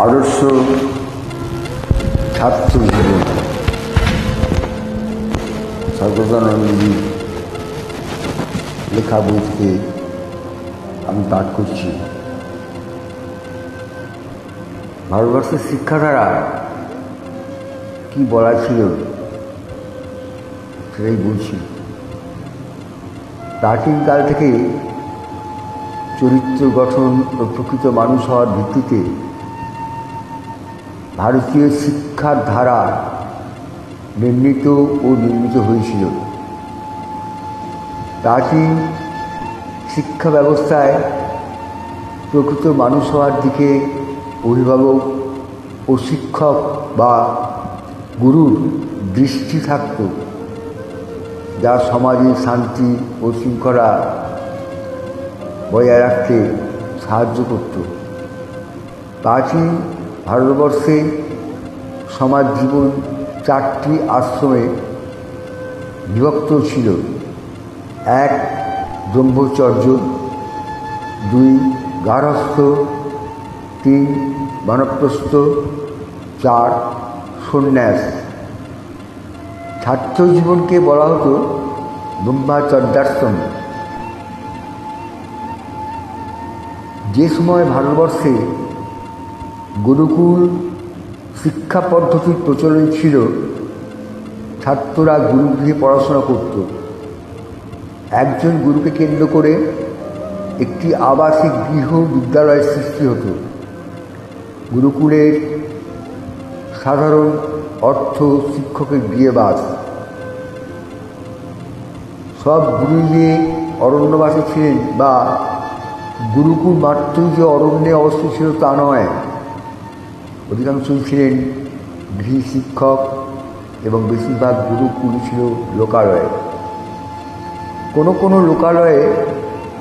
আদর্শ ছাত্র জীবন। সর্বদানন্দী লেখা বই থেকে আমি পাঠ করছি। ভারতবর্ষের শিক্ষাধারা কি বলা ছিল সেটাই বলছি। প্রাচীনকাল থেকে চরিত্র গঠন ও প্রকৃত মানুষ হওয়ার ভিত্তিতে ভারতীয় শিক্ষার ধারা নির্মিত ও নির্মিত হয়েছিল। প্রাচীন শিক্ষা ব্যবস্থায় প্রকৃত মানুষ হওয়ার দিকে অভিভাবক ও শিক্ষক বা গুরুর দৃষ্টি থাকত, যা সমাজে শান্তি ও শৃঙ্খলা বজায় রাখতে সাহায্য করত। প্রাচীন ভারতবর্ষে সমাজ জীবন চারটি আশ্রমে বিভক্ত ছিল। এক ব্রহ্মচর্য, দুই গার্হস্থ, তিন বানপ্রস্থ, চার সন্ন্যাস। ছাত্র জীবনকে বলা হতো ব্রহ্মাচর্যাশ্রম। যে সময় ভারতবর্ষে গুরুকুল শিক্ষা পদ্ধতির প্রচলন ছিল। ছাত্ররা গুরুগৃহে পড়াশোনা করত। একজন গুরুকে কেন্দ্র করে একটি আবাসিক গৃহ বিদ্যালয়ের সৃষ্টি হতো। গুরুকুলের সাধারণ অর্থ শিক্ষকের গৃহবাস সব যে অরণ্যবাসী ছিলেন বা গুরুকুল মাত্রই যে অরণ্যে অবস্থিত ছিল তা নয়। অধিকাংশই ছিলেন গৃহ শিক্ষক এবং বেশিরভাগ গুরুকুল ছিল লোকালয়ে। কোনো কোনো লোকালয়ে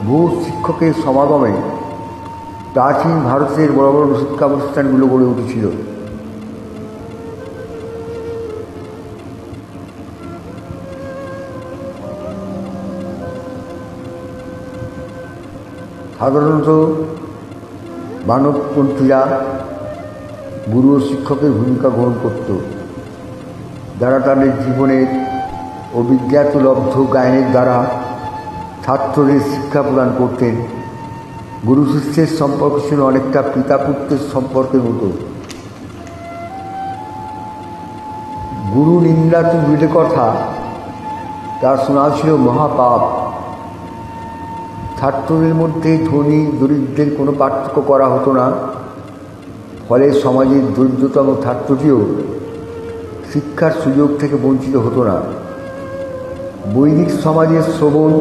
বহু শিক্ষকের সমাগমে প্রাচীন ভারতের বড় বড় শিক্ষা প্রতিষ্ঠানগুলো গড়ে উঠেছিল। সাধারণত মানবপন্থীরা গুরু ও শিক্ষকের ভূমিকা গ্রহণ করত। যারা তাদের জীবনের অভিজ্ঞাতলব্ধ গায়নের দ্বারা ছাত্রদের শিক্ষা প্রদান করতেন। গুরু শিষ্যের সম্পর্ক ছিল অনেকটা পিতা পুত্রের সম্পর্কের মতো। গুরু নিন্দা তু বিলে কথা তার শোনা ছিল মহাপাপ। ছাত্রদের মধ্যে ধনী দরিদ্রের কোনো পার্থক্য করা হতো না। ফলে সমাজের দরিদ্রতম ছাত্রটিও শিক্ষার সুযোগ থেকে বঞ্চিত হতো না। বৈদিক সমাজের শ্রবণ,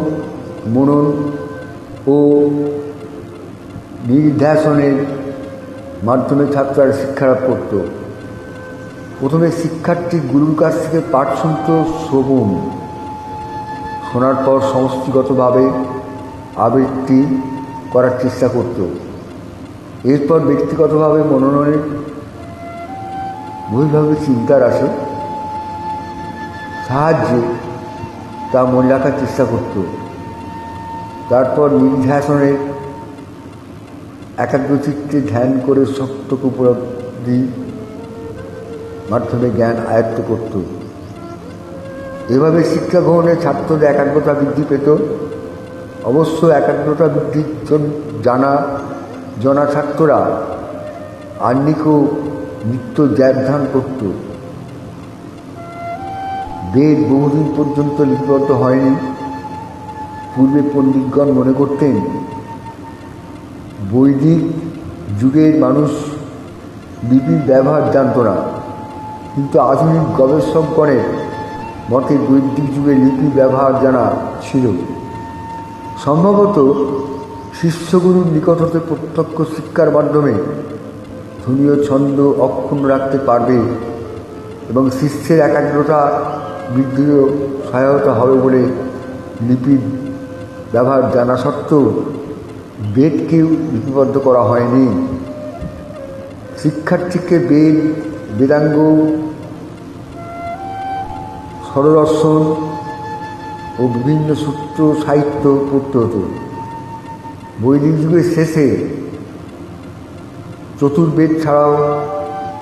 মনন ও নির্ধ্যাসনের মাধ্যমে ছাত্ররা শিক্ষালাভ করত। প্রথমে শিক্ষার্থী গুরুর কাছ থেকে পাঠ শুনত শ্রবণ। শোনার পর সমষ্টিগতভাবে আবৃত্তি করার চেষ্টা করত। এরপর ব্যক্তিগতভাবে মননের বহিভাবে চিন্তার আসে সাহায্যে তা মনে রাখার চেষ্টা করত। তারপর নির্ধ্যাসনের একাগ্রচিত্তে ধ্যান করে সত্যক উপলব্ধি মাধ্যমে জ্ঞান আয়ত্ত করত। এভাবে শিক্ষা গ্রহণে ছাত্রদের একাগ্রতা বৃদ্ধি পেত। অবশ্য একাগ্রতা বৃদ্ধির জন্য জানা জনা আহ্নিক ও নিত্য ধ্যান করত। বেদ বহুদিন পর্যন্ত লিপিবদ্ধ হয়নি। পূর্বে পণ্ডিতগণ মনে করতেন, বৈদিক যুগের মানুষ লিপির ব্যবহার জানত না। কিন্তু আধুনিক গবেষকগণের মতে বৈদিক যুগে লিপি ব্যবহার জানা ছিল। সম্ভবত শিষ্যগুরুর নিকট হতে প্রত্যক্ষ শিক্ষার মাধ্যমে ধনীয় ছন্দ অক্ষুণ্ণ রাখতে পারবে এবং শিষ্যের একাগ্রতা বৃদ্ধিরও সহায়তা হবে বলে লিপির ব্যবহার জানা সত্ত্বেও বেদকেও লিপিবদ্ধ করা হয়নি। শিক্ষার্থীকে বেদ, বেদাঙ্গ সরদর্শন ও বিভিন্ন সূত্র সাহিত্য পড়তে হতো। বৈদিক যুগের শেষে চতুর্বেদ ছাড়াও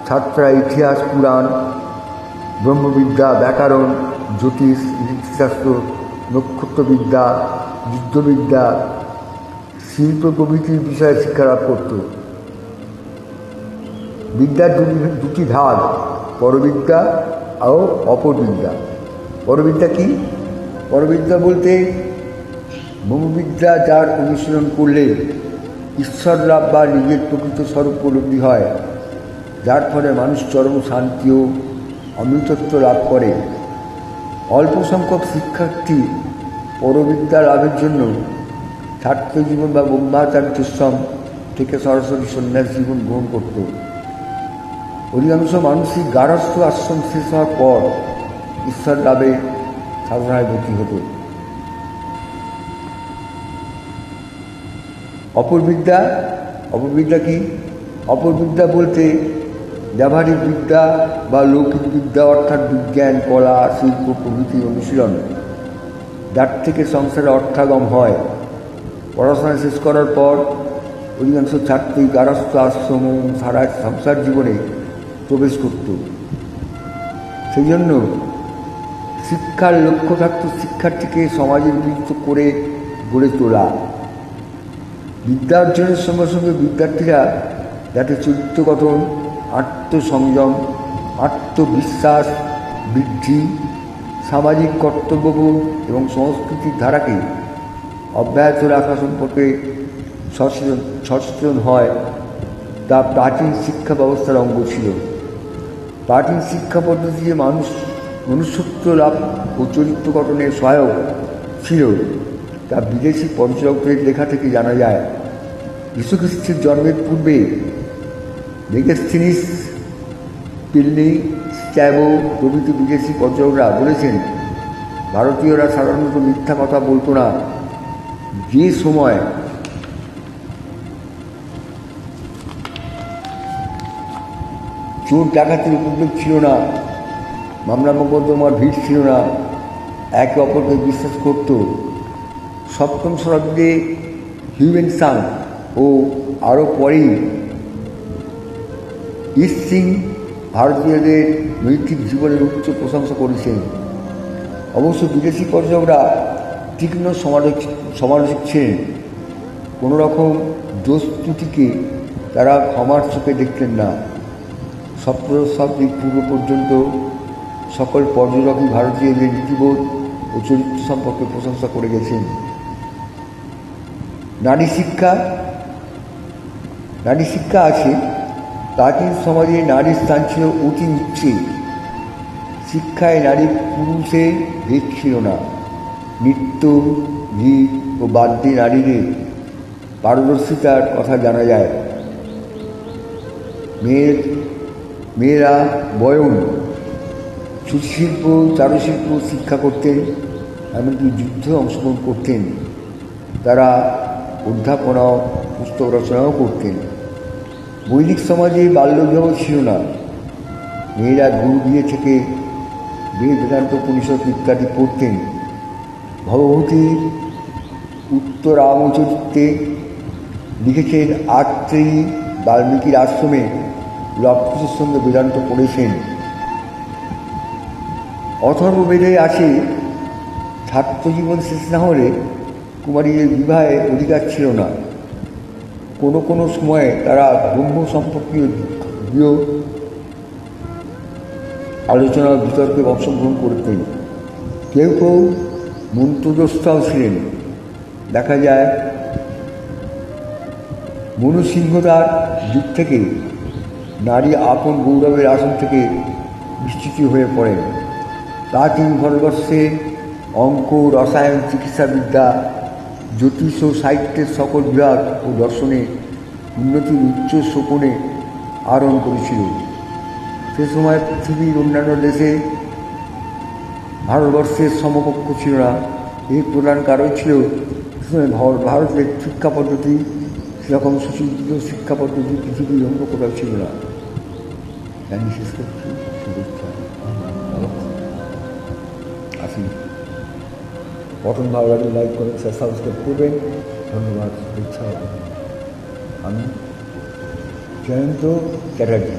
ছাত্ররা ইতিহাস, পুরাণ, ব্রহ্মবিদ্যা, ব্যাকরণ, জ্যোতিষ নীতিশাস্ত্র নক্ষত্রবিদ্যা, যুদ্ধবিদ্যা, শিল্প প্রভৃতির বিষয়ে শিক্ষালাভ করত। বিদ্যার দুটি দুটি ভাগ, পরবিদ্যা ও অপরবিদ্যা। পরবিদ্যা কি? পরবিদ্যা বলতে ব্রহ্মবিদ্যা যার অনুশীলন করলে ঈশ্বর লাভ বা নিজের প্রকৃত স্বরূপ উপলব্ধি হয়। যার ফলে মানুষ চরম শান্তি ও অমৃতত্ব লাভ করে। অল্প সংখ্যক শিক্ষার্থী পরবিদ্যা লাভের জন্য ছাত্র জীবন বা ব্রহ্মাচার্যশ্রম থেকে সরাসরি সন্ন্যাস জীবন গ্রহণ করত। অধিকাংশ মানুষই গারস্থ আশ্রম শেষ হওয়ার পর ঈশ্বর লাভে সাধনায় গতি হতো। অপরবিদ্যা অপরবিদ্যা কি? অপরবিদ্যা বলতে ব্যবহারিক বিদ্যা বা লৌকিক বিদ্যা অর্থাৎ বিজ্ঞান, কলা, শিল্প, প্রভৃতি অনুশীলন। যার থেকে সংসারে অর্থাগম হয়। পড়াশোনা শেষ করার পর অধিকাংশ ছাত্রী গারস্থ আশ্রম সারা সংসার জীবনে প্রবেশ করত। সেই জন্য শিক্ষার লক্ষ্য থাকত শিক্ষার্থীকে সমাজের বিরুদ্ধ করে গড়ে তোলা। বিদ্যা অর্জনের সঙ্গে সঙ্গে বিদ্যার্থীরা যাতে চরিত্র গঠন আত্মসংযম, আত্মবিশ্বাস বৃদ্ধি, সামাজিক কর্তব্যবোধ এবং সংস্কৃতির ধারাকে অব্যাহত রাখা সম্পর্কে সচেতন সচেতন হয় তা প্রাচীন শিক্ষা ব্যবস্থার অঙ্গ ছিল। প্রাচীন শিক্ষা পদ্ধতিতে মানুষ, মনুষ্যত্ব লাভ ও চরিত্র গঠনের সহায়ক ছিল, তা বিদেশি পর্যটকদের লেখা থেকে জানা যায়। যীশুখ্রিস্টের জন্মের পূর্বে মেগেস্থিনিস পিল্লি স্ট্যাবো প্রভৃতি বিদেশি পর্যটকরা বলেছেন, ভারতীয়রা সাধারণত মিথ্যা কথা বলতো না। যে সময় চোর ডাকাতির উপদ্রব ছিল না, মামলা মোকদ্দমার ভিড় ছিল না, একে অপরকে বিশ্বাস করত। সপ্তম শতাব্দীতে হিউমেন সাং ও আরও পরেই ইস্ট সিং ভারতীয়দের নৈতিক জীবনের উচ্চ প্রশংসা করেছেন। অবশ্য বিদেশি পর্যটকরা তীক্ষ্ণ সমালোচ, সমালোচক ছিলেন। কোনো রকম দোষ তারা ক্ষমার চোখে দেখতেন না। সপ্তদশ শতাব্দীর পূর্ব পর্যন্ত সকল পর্যটকই ভারতীয়দের নীতিবোধ ও চরিত্র সম্পর্কে প্রশংসা করে গেছেন। নারী শিক্ষা নারী শিক্ষা আছে, প্রাচীন সমাজে নারীর স্থান ছিল অতি উচ্চে শিক্ষায় নারী পুরুষে ভেদ ছিল না। নৃত্য, গীত ও বাদ্যে নারীদের পারদর্শিতার কথা জানা যায়। মেয়ের, মেয়েরা বয়ন, সুশিল্প, চারুশিল্প শিক্ষা করতেন, এমনকি যুদ্ধে অংশগ্রহণ করতেন। তারা অধ্যাপনা পুস্তক রচনাও করতেন। বৈদিক সমাজে বাল্যবিবাহ ছিল না। মেয়েরা গুরু বিয়ে থেকে বেদ বেদান্ত পরিষদ ইত্যাদি পড়তেন। ভবভূতির উত্তরামচরিত্রে লিখেছেন আত্রি বাল্মীকির আশ্রমে লবকুশের সঙ্গে বেদান্ত পড়েছেন। অথর্ববেদে আছে ছাত্রজীবন শেষ না হলে কুমারীদের বিবাহে অধিকার ছিল না। কোনো কোনো সময়ে তারা ব্রহ্ম সম্পর্কীয় গৃহ আলোচনা, বিতর্কে অংশগ্রহণ করতেন। কেউ কেউ মন্ত্রদ্রষ্টাও ছিলেন। দেখা যায় মনুসিংহদার যুগ থেকে নারী আপন গৌরবের আসন থেকে বিস্তৃতি হয়ে পড়েন। প্রাচীন ভারতবর্ষে অঙ্ক, রসায়ন, চিকিৎসাবিদ্যা জ্যোতিষ ও সাহিত্যের সকল বিরাট ও দর্শনে উন্নতির উচ্চ শোপনে আরোহণ করেছিল। সে সময় পৃথিবীর অন্যান্য দেশে ভারতবর্ষের সমকক্ষ ছিল না। এর প্রধান কারণ ছিল ভারতের শিক্ষা পদ্ধতি সেরকম সুশিক্ষিত শিক্ষা পদ্ধতি পৃথিবীর অন্য কোথাও ছিল না। জানি শেষ করছি। পঠন ভালো লাগলে লাইক করবেন সাবস্ক্রাইব করবেন। ধন্যবাদ শুভেচ্ছা আমি জয়ন্ত চ্যাটার্জি।